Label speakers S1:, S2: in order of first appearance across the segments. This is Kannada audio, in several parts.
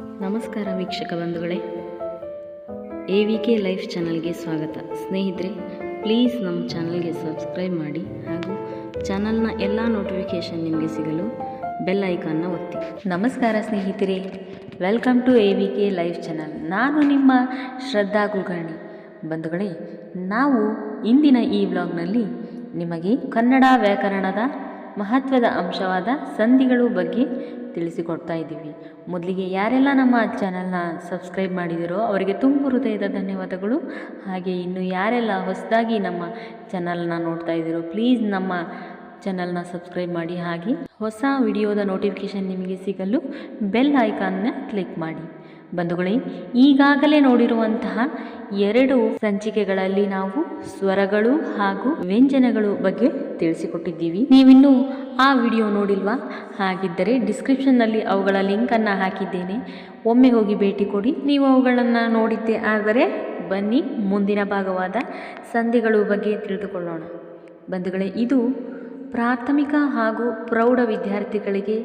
S1: ನಮಸ್ಕಾರ ವೀಕ್ಷಕ ಬಂಧುಗಳೇ. ಎ ವಿ ಕೆ ಲೈಫ್ ಚಾನಲ್ಗೆ ಸ್ವಾಗತ. ಸ್ನೇಹಿತರೆ, ಪ್ಲೀಸ್ ನಮ್ಮ ಚಾನಲ್ಗೆ ಸಬ್ಸ್ಕ್ರೈಬ್ ಮಾಡಿ ಹಾಗೂ ಚಾನಲ್ನ ಎಲ್ಲ ನೋಟಿಫಿಕೇಷನ್ ನಿಮಗೆ ಸಿಗಲು ಬೆಲ್ ಐಕಾನ್ನ ಒತ್ತಿ. ನಮಸ್ಕಾರ ಸ್ನೇಹಿತರೆ. Welcome to A V K life channel. ನಾನು ನಿಮ್ಮ ಶ್ರದ್ಧಾ ಕುಲಕರ್ಣಿ. ಬಂಧುಗಳೇ, ನಾವು ಇಂದಿನ ಈ ವ್ಲಾಗ್ನಲ್ಲಿ ನಿಮಗೆ ಕನ್ನಡ ವ್ಯಾಕರಣದ ಮಹತ್ವದ ಅಂಶವಾದ ಸಂಧಿಗಳು ಬಗ್ಗೆ ತಿಳಿಸಿಕೊಡ್ತಾ ಇದ್ದೀವಿ. ಮೊದಲಿಗೆ ಯಾರೆಲ್ಲ ನಮ್ಮ ಚಾನಲ್ನ ಸಬ್ಸ್ಕ್ರೈಬ್ ಮಾಡಿದಿರೋ ಅವರಿಗೆ ತುಂಬ ಹೃದಯದ ಧನ್ಯವಾದಗಳು. ಹಾಗೆ ಇನ್ನು ಯಾರೆಲ್ಲ ಹೊಸದಾಗಿ ನಮ್ಮ ಚಾನಲ್ನ ನೋಡ್ತಾ ಇದ್ದೀರೋ ಪ್ಲೀಸ್ ನಮ್ಮ ಚಾನಲ್ನ ಸಬ್ಸ್ಕ್ರೈಬ್ ಮಾಡಿ. ಹಾಗೆ ಹೊಸ ವಿಡಿಯೋದ ನೋಟಿಫಿಕೇಷನ್ ನಿಮಗೆ ಸಿಗಲು ಬೆಲ್ ಐಕಾನ್ನ ಕ್ಲಿಕ್ ಮಾಡಿ. ಬಂಧುಗಳೇ, ಈಗಾಗಲೇ ನೋಡಿರುವಂತಹ ಎರಡು ಸಂಚಿಕೆಗಳಲ್ಲಿ ನಾವು ಸ್ವರಗಳು ಹಾಗೂ ವ್ಯಂಜನಗಳು ಬಗ್ಗೆ ತಿಳಿಸಿಕೊಟ್ಟಿದ್ದೀವಿ. ನೀವಿನ್ನೂ ಆ ವಿಡಿಯೋ ನೋಡಿಲ್ವಾ? ಹಾಗಿದ್ದರೆ ಡಿಸ್ಕ್ರಿಪ್ಷನ್ನಲ್ಲಿ ಅವುಗಳ ಲಿಂಕನ್ನು ಹಾಕಿದ್ದೇನೆ. ಒಮ್ಮೆ ಹೋಗಿ ಭೇಟಿ ಕೊಡಿ. ನೀವು ಅವುಗಳನ್ನು ನೋಡಿದ್ದೆ ಆದರೆ ಬನ್ನಿ, ಮುಂದಿನ ಭಾಗವಾದ ಸಂಧಿಗಳು ಬಗ್ಗೆ ತಿಳಿದುಕೊಳ್ಳೋಣ. ಬಂಧುಗಳೇ, ಇದು ಪ್ರಾಥಮಿಕ ಹಾಗೂ ಪ್ರೌಢ ವಿದ್ಯಾರ್ಥಿಗಳಿಗೆ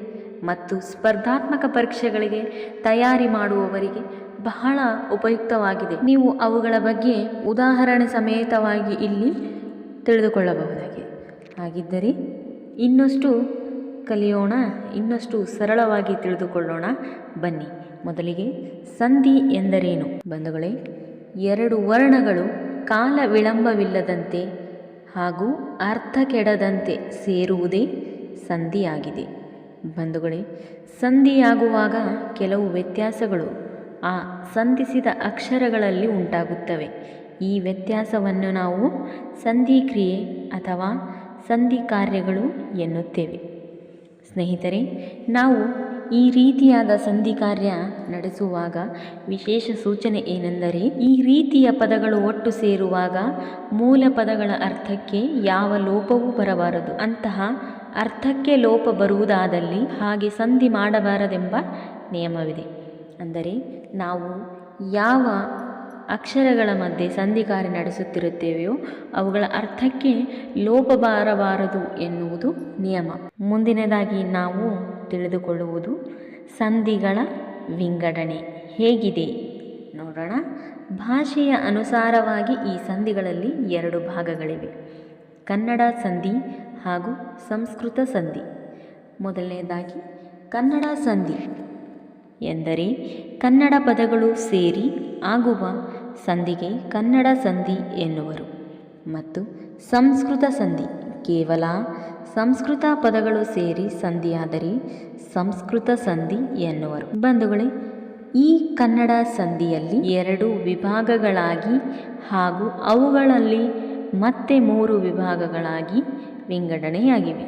S1: ಮತ್ತು ಸ್ಪರ್ಧಾತ್ಮಕ ಪರೀಕ್ಷೆಗಳಿಗೆ ತಯಾರಿ ಮಾಡುವವರಿಗೆ ಬಹಳ ಉಪಯುಕ್ತವಾಗಿದೆ. ನೀವು ಅವುಗಳ ಬಗ್ಗೆ ಉದಾಹರಣೆ ಸಮೇತವಾಗಿ ಇಲ್ಲಿ ತಿಳಿದುಕೊಳ್ಳಬಹುದಾಗಿದೆ. ಹಾಗಿದ್ದರೆ ಇನ್ನಷ್ಟು ಕಲಿಯೋಣ, ಇನ್ನಷ್ಟು ಸರಳವಾಗಿ ತಿಳಿದುಕೊಳ್ಳೋಣ. ಬನ್ನಿ, ಮೊದಲಿಗೆ ಸಂಧಿ ಎಂದರೇನು? ಬಂಧುಗಳೇ, ಎರಡು ವರ್ಣಗಳು ಕಾಲ ವಿಳಂಬವಿಲ್ಲದಂತೆ ಹಾಗೂ ಅರ್ಥ ಕೆಡದಂತೆ ಸೇರುವುದೇ ಸಂಧಿಯಾಗಿದೆ. ಬಂಧುಗಳೇ, ಸಂಧಿಯಾಗುವಾಗ ಕೆಲವು ವ್ಯತ್ಯಾಸಗಳು ಆ ಸಂಧಿಸಿದ ಅಕ್ಷರಗಳಲ್ಲಿ ಉಂಟಾಗುತ್ತವೆ. ಈ ವ್ಯತ್ಯಾಸವನ್ನು ನಾವು ಸಂಧಿಕ್ರಿಯೆ ಅಥವಾ ಸಂಧಿ ಕಾರ್ಯಗಳು ಎನ್ನುತ್ತೇವೆ. ಸ್ನೇಹಿತರೆ, ನಾವು ಈ ರೀತಿಯಾದ ಸಂಧಿ ಕಾರ್ಯ ನಡೆಸುವಾಗ ವಿಶೇಷ ಸೂಚನೆ ಏನೆಂದರೆ, ಈ ರೀತಿಯ ಪದಗಳು ಒಟ್ಟು ಸೇರುವಾಗ ಮೂಲ ಪದಗಳ ಅರ್ಥಕ್ಕೆ ಯಾವ ಲೋಪವೂ ಬರಬಾರದು. ಅಂತಹ ಅರ್ಥಕ್ಕೆ ಲೋಪ ಬರುವುದಾದಲ್ಲಿ ಹಾಗೆ ಸಂಧಿ ಮಾಡಬಾರದೆಂಬ ನಿಯಮವಿದೆ. ಅಂದರೆ, ನಾವು ಯಾವ ಅಕ್ಷರಗಳ ಮಧ್ಯೆ ಸಂಧಿ ಕಾರ್ಯ ನಡೆಸುತ್ತಿರುತ್ತೇವೆಯೋ, ಅವುಗಳ ಅರ್ಥಕ್ಕೆ ಲೋಪ ಬಾರಬಾರದು ಎನ್ನುವುದು ನಿಯಮ. ಮುಂದಿನದಾಗಿ ನಾವು ತಿಳಿದುಕೊಳ್ಳುವುದು ಸಂಧಿಗಳ ವಿಂಗಡಣೆ. ಹೇಗಿದೆ? ನೋಡೋಣ. ಭಾಷೆಯ ಅನುಸಾರವಾಗಿ ಈ ಸಂಧಿಗಳಲ್ಲಿ ಎರಡು ಭಾಗಗಳಿವೆ. ಕನ್ನಡ ಸಂಧಿ ಹಾಗೂ ಸಂಸ್ಕೃತ ಸಂಧಿ. ಮೊದಲನೇದಾಗಿ ಕನ್ನಡ ಸಂಧಿ ಎಂದರೆ ಕನ್ನಡ ಪದಗಳು ಸೇರಿ ಆಗುವ ಸಂಧಿಗೆ ಕನ್ನಡ ಸಂಧಿ ಎನ್ನುವರು. ಮತ್ತು ಸಂಸ್ಕೃತ ಸಂಧಿ, ಕೇವಲ ಸಂಸ್ಕೃತ ಪದಗಳು ಸೇರಿ ಸಂಧಿಯಾದರೆ ಸಂಸ್ಕೃತ ಸಂಧಿ ಎನ್ನುವರು. ಬಂಧುಗಳೇ, ಈ ಕನ್ನಡ ಸಂಧಿಯಲ್ಲಿ ಎರಡು ವಿಭಾಗಗಳಾಗಿ ಹಾಗೂ ಅವುಗಳಲ್ಲಿ ಮತ್ತೆ ಮೂರು ವಿಭಾಗಗಳಾಗಿ ವಿಂಗಡಣೆಯಾಗಿವೆ.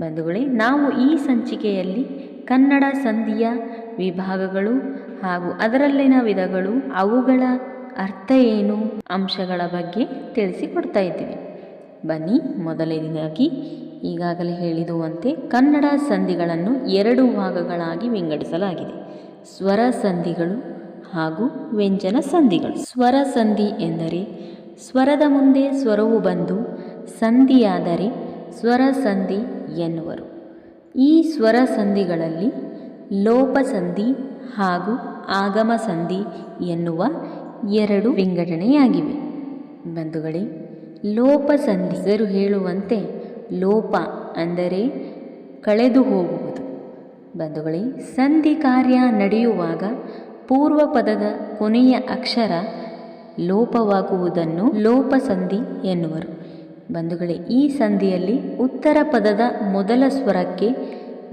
S1: ಬಂಧುಗಳೇ, ನಾವು ಈ ಸಂಚಿಕೆಯಲ್ಲಿ ಕನ್ನಡ ಸಂಧಿಯ ವಿಭಾಗಗಳು ಹಾಗೂ ಅದರಲ್ಲಿನ ವಿಧಗಳು ಅವುಗಳ ಅರ್ಥ ಏನು ಅಂಶಗಳ ಬಗ್ಗೆ ತಿಳಿಸಿಕೊಡ್ತಾ ಇದ್ದೀವಿ. ಬನ್ನಿ ಮೊದಲನೇದಾಗಿ ಈಗಾಗಲೇ ಹೇಳಿದುವಂತೆ ಕನ್ನಡ ಸಂಧಿಗಳನ್ನು ಎರಡು ಭಾಗಗಳಾಗಿ ವಿಂಗಡಿಸಲಾಗಿದೆ. ಸ್ವರ ಸಂಧಿಗಳು ಹಾಗೂ ವ್ಯಂಜನ ಸಂಧಿಗಳು. ಸ್ವರ ಸಂಧಿ ಎಂದರೆ ಸ್ವರದ ಮುಂದೆ ಸ್ವರವು ಬಂದು ಸಂಧಿಯಾದರೆ ಸ್ವರ ಸಂಧಿ ಎನ್ನುವರು. ಈ ಸ್ವರ ಸಂಧಿಗಳಲ್ಲಿ ಲೋಪ ಸಂಧಿ ಹಾಗೂ ಆಗಮ ಸಂಧಿ ಎನ್ನುವ ಎರಡು ವಿಂಗಡಣೆಯಾಗಿವೆ. ಬಂಧುಗಳೇ ಲೋಪ ಹೆಸರು ಹೇಳುವಂತೆ ಲೋಪ ಅಂದರೆ ಕಳೆದು ಹೋಗುವುದು. ಬಂಧುಗಳೇ, ಸಂಧಿ ಕಾರ್ಯ ನಡೆಯುವಾಗ ಪೂರ್ವ ಪದದ ಕೊನೆಯ ಅಕ್ಷರ ಲೋಪವಾಗುವುದನ್ನು ಲೋಪ ಸಂಧಿ ಎನ್ನುವರು. ಬಂಧುಗಳೇ, ಈ ಸಂಧಿಯಲ್ಲಿ ಉತ್ತರ ಪದದ ಮೊದಲ ಸ್ವರಕ್ಕೆ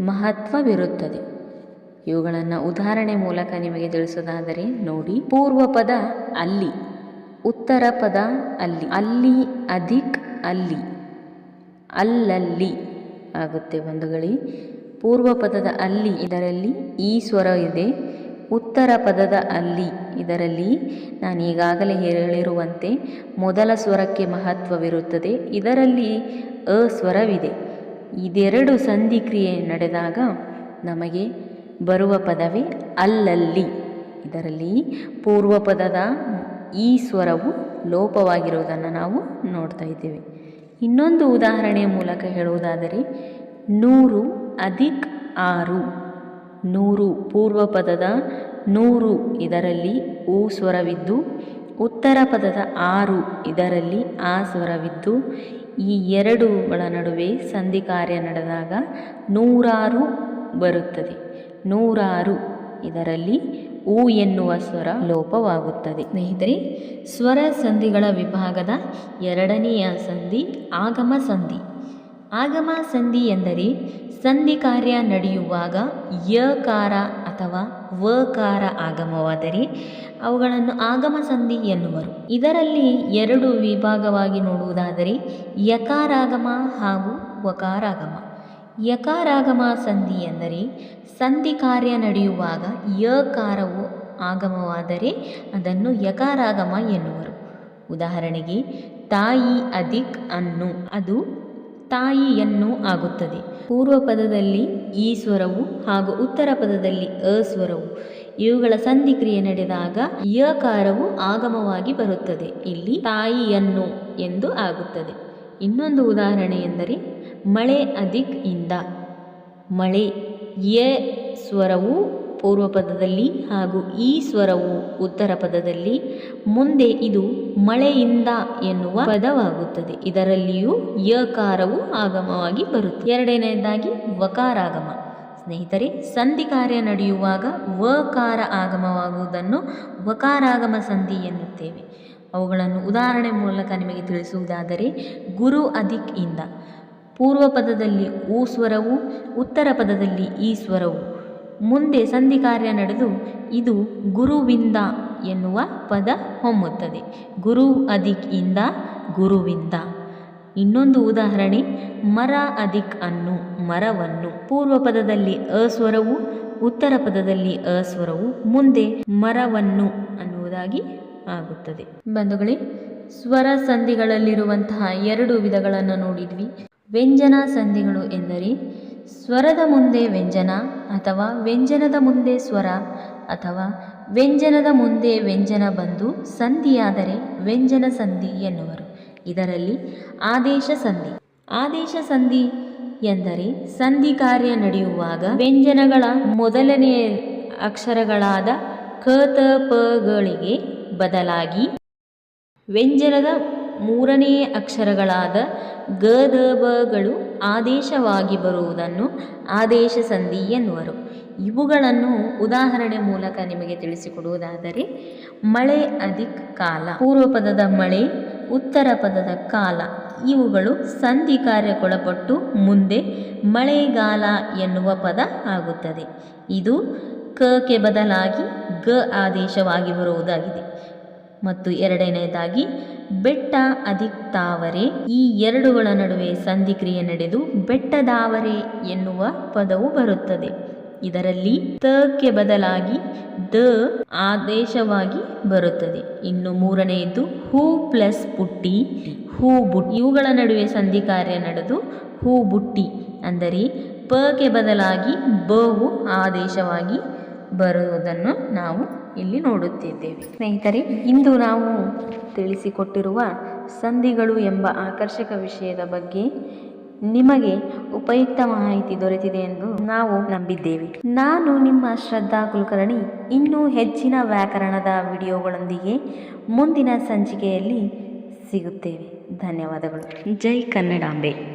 S1: ಮಹತ್ವವಿರುತ್ತದೆ. ಇವುಗಳನ್ನು ಉದಾಹರಣೆ ಮೂಲಕ ನಿಮಗೆ ತಿಳಿಸೋದಾದರೆ ನೋಡಿ. ಪೂರ್ವ ಪದ ಅಲ್ಲಿ, ಉತ್ತರ ಪದ ಅಲ್ಲಿ ಅಲ್ಲಿ ಅಧಿಕ್ ಅಲ್ಲಿ, ಅಲ್ಲಲ್ಲಿ ಆಗುತ್ತೆ ಬಂಧುಗಳಿ. ಪೂರ್ವ ಪದದ ಅಲ್ಲಿ ಇದರಲ್ಲಿ ಈ ಸ್ವರ ಇದೆ, ಉತ್ತರ ಪದದ ಅಲ್ಲಿ ಇದರಲ್ಲಿ ನಾನು ಈಗಾಗಲೇ ಹೇಳಿರುವಂತೆ ಮೊದಲ ಸ್ವರಕ್ಕೆ ಮಹತ್ವವಿರುತ್ತದೆ. ಇದರಲ್ಲಿ ಅ ಸ್ವರವಿದೆ ಇದೆರಡು ಸಂಧಿಕ್ರಿಯೆ ನಡೆದಾಗ ನಮಗೆ ಬರುವ ಪದವೇ ಅಲ್ಲಲ್ಲಿ. ಇದರಲ್ಲಿ ಪೂರ್ವ ಪದದ ಈ ಸ್ವರವು ಲೋಪವಾಗಿರುವುದನ್ನು ನಾವು ನೋಡ್ತಾ ಇದ್ದೇವೆ. ಇನ್ನೊಂದು ಉದಾಹರಣೆಯ ಮೂಲಕ ಹೇಳುವುದಾದರೆ, ನೂರು ಅಧಿಕ್ ಆರು. ನೂರು ಪೂರ್ವ ಪದದ ನೂರು ಇದರಲ್ಲಿ ಊ ಸ್ವರವಿದ್ದು, ಉತ್ತರ ಪದದ ಆರು ಇದರಲ್ಲಿ ಆ ಸ್ವರವಿದ್ದು, ಈ ಎರಡುಗಳ ನಡುವೆ ಸಂಧಿ ಕಾರ್ಯ ನಡೆದಾಗ ನೂರಾರು ಬರುತ್ತದೆ. ನೂರಾರು. ಇದರಲ್ಲಿ ಊ ಎನ್ನುವ ಸ್ವರ ಲೋಪವಾಗುತ್ತದೆ. ಸ್ನೇಹಿತರೆ, ಸ್ವರ ಸಂಧಿಗಳ ವಿಭಾಗದ ಎರಡನೆಯ ಸಂಧಿ ಆಗಮ ಸಂಧಿ. ಆಗಮ ಸಂಧಿ ಎಂದರೆ ಸಂಧಿ ಕಾರ್ಯ ನಡೆಯುವಾಗ ಯಕಾರ ಅಥವಾ ವಕಾರ ಆಗಮವಾದರೆ ಅವುಗಳನ್ನು ಆಗಮ ಸಂಧಿ ಎನ್ನುವರು. ಇದರಲ್ಲಿ ಎರಡು ವಿಭಾಗವಾಗಿ ನೋಡುವುದಾದರೆ ಯಕಾರಾಗಮ ಹಾಗೂ ವಕಾರಾಗಮ. ಯಕಾರಾಗಮ ಸಂಧಿ ಎಂದರೆ ಸಂಧಿ ಕಾರ್ಯ ನಡೆಯುವಾಗ ಯಕಾರವು ಆಗಮವಾದರೆ ಅದನ್ನು ಯಕಾರಾಗಮ ಎನ್ನುವರು. ಉದಾಹರಣೆಗೆ, ತಾಯಿ ಅಧಿಕ್ ಅನ್ನು, ಅದು ತಾಯಿಯನ್ನು ಆಗುತ್ತದೆ. ಪೂರ್ವ ಪದದಲ್ಲಿ ಈ ಸ್ವರವು ಹಾಗೂ ಉತ್ತರ ಪದದಲ್ಲಿ ಅ ಸ್ವರವು, ಇವುಗಳ ಸಂಧಿಕ್ರಿಯೆ ನಡೆದಾಗ ಯಕಾರವು ಆಗಮವಾಗಿ ಬರುತ್ತದೆ. ಇಲ್ಲಿ ತಾಯಿಯನ್ನು ಎಂದು ಆಗುತ್ತದೆ. ಇನ್ನೊಂದು ಉದಾಹರಣೆ ಎಂದರೆ ಮಳೆ ಅಧಿಕ್ ಇಂದ. ಮಳೆ ಯ ಸ್ವರವು ಪೂರ್ವ ಪದದಲ್ಲಿ ಹಾಗೂ ಈ ಸ್ವರವು ಉತ್ತರ ಪದದಲ್ಲಿ. ಮುಂದೆ ಇದು ಮಳೆಯಿಂದ ಎನ್ನುವ ಪದವಾಗುತ್ತದೆ. ಇದರಲ್ಲಿಯೂ ಯಕಾರವು ಆಗಮವಾಗಿ ಬರುತ್ತೆ ಎರಡನೆಯದಾಗಿ ವಕಾರಾಗಮ. ಸ್ನೇಹಿತರೆ, ಸಂಧಿ ಕಾರ್ಯ ನಡೆಯುವಾಗ ವಕಾರ ಆಗಮವಾಗುವುದನ್ನು ವಕಾರಾಗಮ ಸಂಧಿ ಎನ್ನುತ್ತೇವೆ. ಅವುಗಳನ್ನು ಉದಾಹರಣೆ ಮೂಲಕ ನಿಮಗೆ ತಿಳಿಸುವುದಾದರೆ, ಗುರು ಅಧಿಕ್ ಇಂದ. ಪೂರ್ವ ಪದದಲ್ಲಿ ಊ ಸ್ವರವು, ಉತ್ತರ ಪದದಲ್ಲಿ ಈ ಸ್ವರವು. ಮುಂದೆ ಸಂಧಿ ಕಾರ್ಯ ನಡೆದು ಇದು ಗುರುವಿಂದ ಎನ್ನುವ ಪದ ಹೊಮ್ಮುತ್ತದೆ. ಗುರು ಅಧಿಕ್ ಇಂದ ಗುರುವಿಂದ. ಇನ್ನೊಂದು ಉದಾಹರಣೆ, ಮರ ಅಧಿಕ್ ಅನ್ನು, ಮರವನ್ನು. ಪೂರ್ವ ಪದದಲ್ಲಿ ಅಸ್ವರವು ಉತ್ತರ ಪದದಲ್ಲಿ ಅಸ್ವರವು ಮುಂದೆ ಮರವನ್ನು ಅನ್ನುವುದಾಗಿ ಆಗುತ್ತದೆ. ಬಂಧುಗಳೇ, ಸ್ವರ ಸಂಧಿಗಳಲ್ಲಿರುವಂತಹ ಎರಡು ವಿಧಗಳನ್ನು ನೋಡಿದ್ವಿ. ವ್ಯಂಜನ ಸಂಧಿಗಳು ಎಂದರೆ ಸ್ವರದ ಮುಂದೆ ವ್ಯಂಜನ ಅಥವಾ ವ್ಯಂಜನದ ಮುಂದೆ ಸ್ವರ ಅಥವಾ ವ್ಯಂಜನದ ಮುಂದೆ ವ್ಯಂಜನ ಬಂದು ಸಂಧಿಯಾದರೆ ವ್ಯಂಜನ ಸಂಧಿ ಎನ್ನುವರು. ಇದರಲ್ಲಿ ಆದೇಶ ಸಂಧಿ. ಆದೇಶ ಸಂಧಿ ಎಂದರೆ ಸಂಧಿ ಕಾರ್ಯ ನಡೆಯುವಾಗ ವ್ಯಂಜನಗಳ ಮೊದಲನೆಯ ಅಕ್ಷರಗಳಾದ ಕ, ತ ಪಗಳಿಗೆ ಬದಲಾಗಿ ವ್ಯಂಜನದ ಮೂರನೆಯ ಅಕ್ಷರಗಳಾದ ಗ, ದ ಬಗಳು ಆದೇಶವಾಗಿ ಬರುವುದನ್ನು ಆದೇಶ ಸಂಧಿ ಎನ್ನುವರು. ಇವುಗಳನ್ನು ಉದಾಹರಣೆ ಮೂಲಕ ನಿಮಗೆ ತಿಳಿಸಿಕೊಡುವುದಾದರೆ, ಮಳೆ ಅಧಿಕ್ ಕಾಲ, ಪೂರ್ವ ಪದದ ಮಳೆ, ಉತ್ತರ ಪದದ ಕಾಲ, ಇವುಗಳು ಸಂಧಿ ಕಾರ್ಯಕ್ಕೊಳಪಟ್ಟು ಮುಂದೆ ಮಳೆಗಾಲ ಎನ್ನುವ ಪದ ಆಗುತ್ತದೆ. ಇದು ಕ ಕೆ ಬದಲಾಗಿ ಗ ಆದೇಶವಾಗಿ ಬರುವುದಾಗಿದೆ. ಮತ್ತು ಎರಡನೆಯದಾಗಿ ಬೆಟ್ಟ ಅಧಿಕ್ ತಾವರೆ ಈ ಎರಡುಗಳ ನಡುವೆ ಸಂಧಿಕ್ರಿಯೆ ನಡೆದು ಬೆಟ್ಟದಾವರೆ ಎನ್ನುವ ಪದವು ಬರುತ್ತದೆ. ಇದರಲ್ಲಿ ತಕ್ಕೆ ಬದಲಾಗಿ ದ ಆದೇಶವಾಗಿ ಬರುತ್ತದೆ. ಇನ್ನು ಮೂರನೆಯದು ಹೂ ಪ್ಲಸ್ ಪುಟ್ಟಿ. ಹೂ ಬುಟ್ಟಿ. ಇವುಗಳ ನಡುವೆ ಸಂಧಿ ಕಾರ್ಯ ನಡೆದು ಹೂ ಬುಟ್ಟಿ ಅಂದರೆ ಪಕ್ಕೆ ಬದಲಾಗಿ ಬವು ಆದೇಶವಾಗಿ ಬರುವುದನ್ನು ನಾವು ಇಲ್ಲಿ ನೋಡುತ್ತಿದ್ದೇವೆ. ಸ್ನೇಹಿತರೆ, ಇಂದು ನಾವು ತಿಳಿಸಿಕೊಟ್ಟಿರುವ ಸಂಧಿಗಳು ಎಂಬ ಆಕರ್ಷಕ ವಿಷಯದ ಬಗ್ಗೆ ನಿಮಗೆ ಉಪಯುಕ್ತ ಮಾಹಿತಿ ದೊರೆತಿದೆ ಎಂದು ನಾವು ನಂಬಿದ್ದೇವೆ. ನಾನು ನಿಮ್ಮ ಶ್ರದ್ಧಾ ಕುಲಕರ್ಣಿ. ಇನ್ನೂ ಹೆಚ್ಚಿನ ವ್ಯಾಕರಣದ ವಿಡಿಯೋಗಳೊಂದಿಗೆ ಮುಂದಿನ ಸಂಚಿಕೆಯಲ್ಲಿ ಸಿಗುತ್ತೇವೆ. ಧನ್ಯವಾದಗಳು. ಜೈ ಕನ್ನಡಾಂಬೆ.